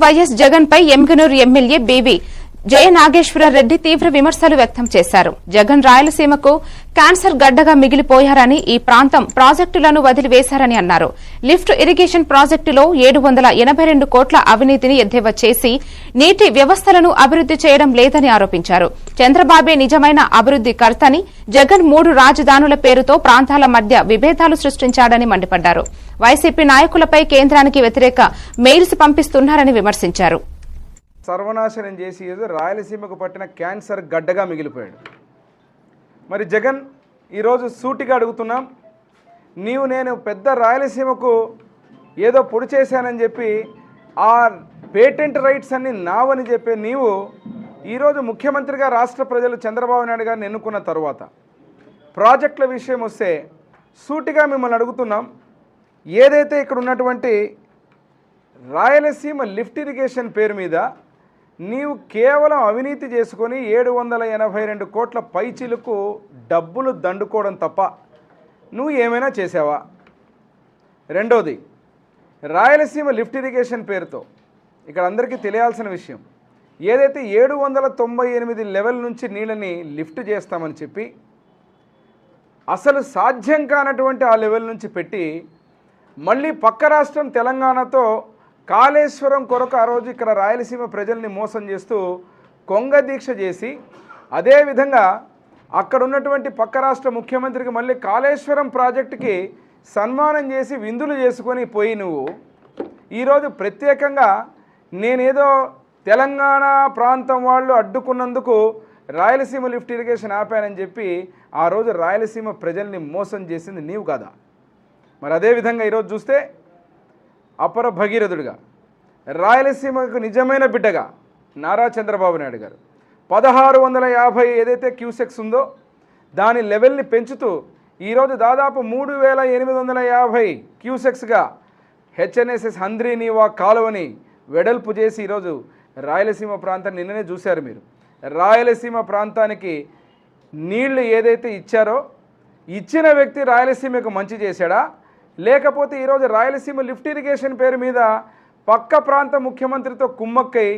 YS Jagan పై Emmiganur MLA BV Jaya Nageswara Reddy తీవ్ర విమర్శలు వ్యక్తం చేశారు. జగన్ రాయలసీమకు క్యాన్సర్ గడ్డగా మిగిలిపోయారని ఈ ప్రాంతం ప్రాజెక్టులను వదిలివేశారని అన్నారు. లిఫ్ట్ ఇరిగేషన్ ప్రాజెక్టులో ఏడు వందల ఎనబై రెండు కోట్ల అవినీతిని ఎద్దేవా చేసి నీటి వ్యవస్థలను అభివృద్ది చేయడం లేదని ఆరోపించారు. చంద్రబాబే నిజమైన అభివృద్ది కర్తని జగన్ మూడు రాజధానుల పేరుతో ప్రాంతాల మధ్య విభేదాలు సృష్టించాడని మండిపడ్డారు. వైసీపీ నాయకులపై కేంద్రానికి వ్యతిరేక మెయిల్స్ పంపిస్తున్నారని విమర్శించారు. సర్వనాశనం చేసి ఏదో రాయలసీమకు పట్టిన క్యాన్సర్ గడ్డగా మిగిలిపోయాడు. మరి జగన్ ఈరోజు సూటిగా అడుగుతున్నాం నీవు నేను పెద్ద రాయలసీమకు ఏదో పొడి చేశానని చెప్పి ఆ పేటెంట్ రైట్స్ అన్ని నావని చెప్పే నీవు ఈరోజు ముఖ్యమంత్రిగా రాష్ట్ర ప్రజలు చంద్రబాబు నాయుడు గారిని ఎన్నుకున్న తరువాత ప్రాజెక్టుల విషయం వస్తే సూటిగా మిమ్మల్ని అడుగుతున్నాం ఏదైతే ఇక్కడ ఉన్నటువంటి రాయలసీమ లిఫ్ట్ ఇరిగేషన్ పేరు మీద నీవు కేవలం అవినీతి చేసుకొని ఏడు వందల ఎనభై రెండు కోట్ల పైచీలకు డబ్బులు దండుకోవడం తప్ప నువ్వు ఏమైనా చేసావా? రెండోది రాయలసీమ లిఫ్ట్ ఇరిగేషన్ పేరుతో ఇక్కడ అందరికీ తెలియాల్సిన విషయం ఏదైతే ఏడు వందల తొంభై ఎనిమిది లెవెల్ నుంచి నీళ్ళని లిఫ్ట్ చేస్తామని చెప్పి అసలు సాధ్యం కానటువంటి ఆ లెవెల్ నుంచి పెట్టి మళ్ళీ పక్క రాష్ట్రం తెలంగాణతో కాళేశ్వరం కొరకు ఆ రోజు ఇక్కడ రాయలసీమ ప్రజల్ని మోసం చేస్తూ కొంగ దీక్ష చేసి అదేవిధంగా అక్కడ ఉన్నటువంటి పక్క రాష్ట్ర ముఖ్యమంత్రికి మళ్ళీ కాళేశ్వరం ప్రాజెక్టుకి సన్మానం చేసి విందులు చేసుకొని పోయి నువ్వు. ఈరోజు ప్రత్యేకంగా నేనేదో తెలంగాణ ప్రాంతం వాళ్ళు అడ్డుకున్నందుకు రాయలసీమ లిఫ్ట్ ఇరిగేషన్ ఆపానని చెప్పి ఆ రోజు రాయలసీమ ప్రజల్ని మోసం చేసింది నీవు కదా? మరి అదేవిధంగా ఈరోజు చూస్తే అపర భగీరథుడిగా రాయలసీమకు నిజమైన బిడ్డగా నారా చంద్రబాబు నాయుడు గారు. పదహారు వందల యాభై ఏదైతే క్యూసెక్స్ ఉందో దాని లెవెల్ని పెంచుతూ ఈరోజు దాదాపు మూడు వేల ఎనిమిది వందల యాభై క్యూసెక్స్గా హెచ్ఎన్ఎస్ఎస్ హంద్రీనీవా కాలువని వెడల్పు చేసి ఈరోజు రాయలసీమ ప్రాంతాన్ని నిన్ననే చూశారు మీరు. రాయలసీమ ప్రాంతానికి నీళ్ళు ఏదైతే ఇచ్చారో ఇచ్చిన వ్యక్తి రాయలసీమకు మంచి చేశాడా? లేకపోతే ఈరోజు రాయలసీమ లిఫ్ట్ ఇరిగేషన్ పేరు మీద పక్క ప్రాంత ముఖ్యమంత్రితో కుమ్మక్కై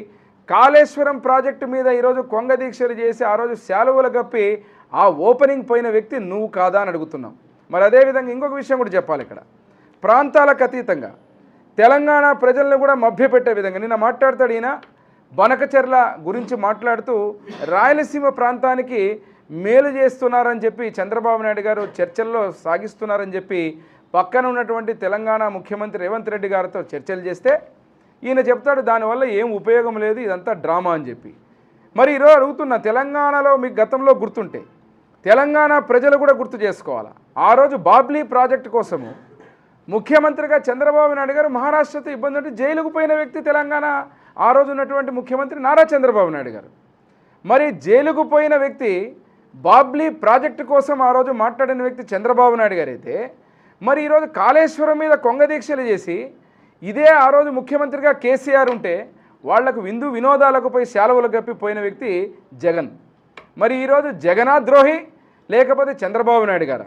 కాళేశ్వరం ప్రాజెక్టు మీద ఈరోజు కొంగ దీక్షలు చేసి ఆ రోజు శాలువలు కప్పి ఆ ఓపెనింగ్ పోయిన వ్యక్తి నువ్వు కాదా అని అడుగుతున్నాం. మరి అదేవిధంగా ఇంకొక విషయం కూడా చెప్పాలి ఇక్కడ. ప్రాంతాలకు అతీతంగా తెలంగాణ ప్రజలను కూడా మభ్యపెట్టే విధంగా నిన్న మాట్లాడతాడు ఈయన. బనకచెర్ల గురించి మాట్లాడుతూ రాయలసీమ ప్రాంతానికి మేలు చేస్తున్నారని చెప్పి చంద్రబాబు నాయుడు గారు చర్చల్లో సాగిస్తున్నారని చెప్పి పక్కన ఉన్నటువంటి తెలంగాణ ముఖ్యమంత్రి రేవంత్ రెడ్డి గారితో చర్చలు చేస్తే ఈయన చెప్తాడు దానివల్ల ఏం ఉపయోగం లేదు ఇదంతా డ్రామా అని చెప్పి. మరి ఈరోజు అడుగుతున్న తెలంగాణలో మీకు గతంలో గుర్తుంటే తెలంగాణ ప్రజలు కూడా గుర్తు చేసుకోవాలి? ఆ రోజు బాబ్లీ ప్రాజెక్టు కోసము ముఖ్యమంత్రిగా చంద్రబాబు నాయుడు గారు మహారాష్ట్రతో ఇబ్బంది అంటే జైలుకు పోయిన వ్యక్తి తెలంగాణ ఆ రోజు ఉన్నటువంటి ముఖ్యమంత్రి నారా చంద్రబాబు నాయుడు గారు. మరి జైలుకు పోయిన వ్యక్తి బాబ్లీ ప్రాజెక్టు కోసం ఆ రోజు మాట్లాడిన వ్యక్తి చంద్రబాబు నాయుడు గారు అయితే మరి ఈరోజు కాళేశ్వరం మీద కొంగ దీక్షలు చేసి ఇదే ఆ రోజు ముఖ్యమంత్రిగా కేసీఆర్ ఉంటే వాళ్ళకు విందు వినోదాలకు పోయి సెలవులు కప్పి పోయిన వ్యక్తి జగన్. మరి ఈరోజు జగనా ద్రోహి లేకపోతే చంద్రబాబు నాయుడు గారా?